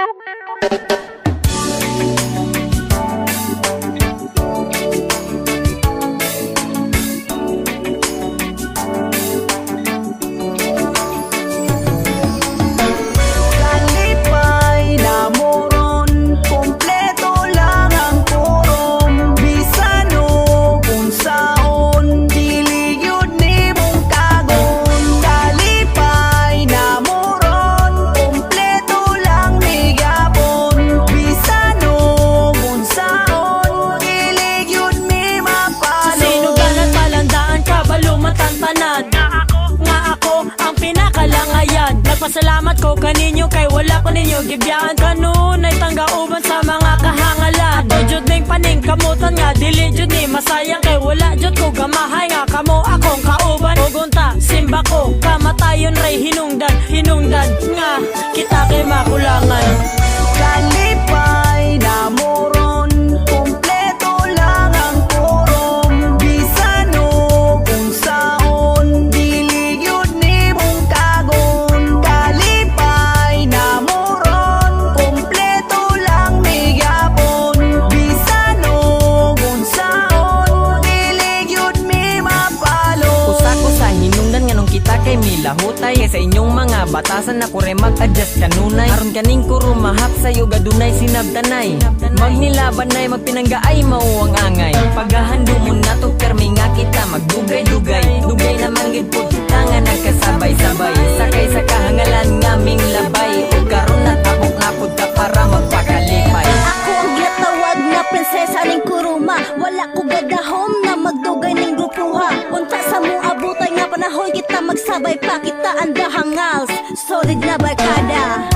Música Nagpasalamat ko kaninyo kay wala ko ninyo Gibiyaan kanunay tanggauban sa mga kahangalan. Ato jud ning paning kamutan nga dili jud ni masayang kay wala jud ko gamahay nga. Kamo akong kauban. Ugunta simba ko kamatayon ray hinungdan hinungdan nga. Kita kay makulangan milahutay Sa inyong mga batasan na kure mag-adjust kanunay Aron kaning ko rumahap sa'yo gadunay sinabtanay. Magnilaban ay magpinanggaay mao ang angay. Pagahando mo na to permi nga kita magdugay-dugay. Dugay naman gid po kita nga nagkasabay-sabay. Sakay sa ang solid na barkada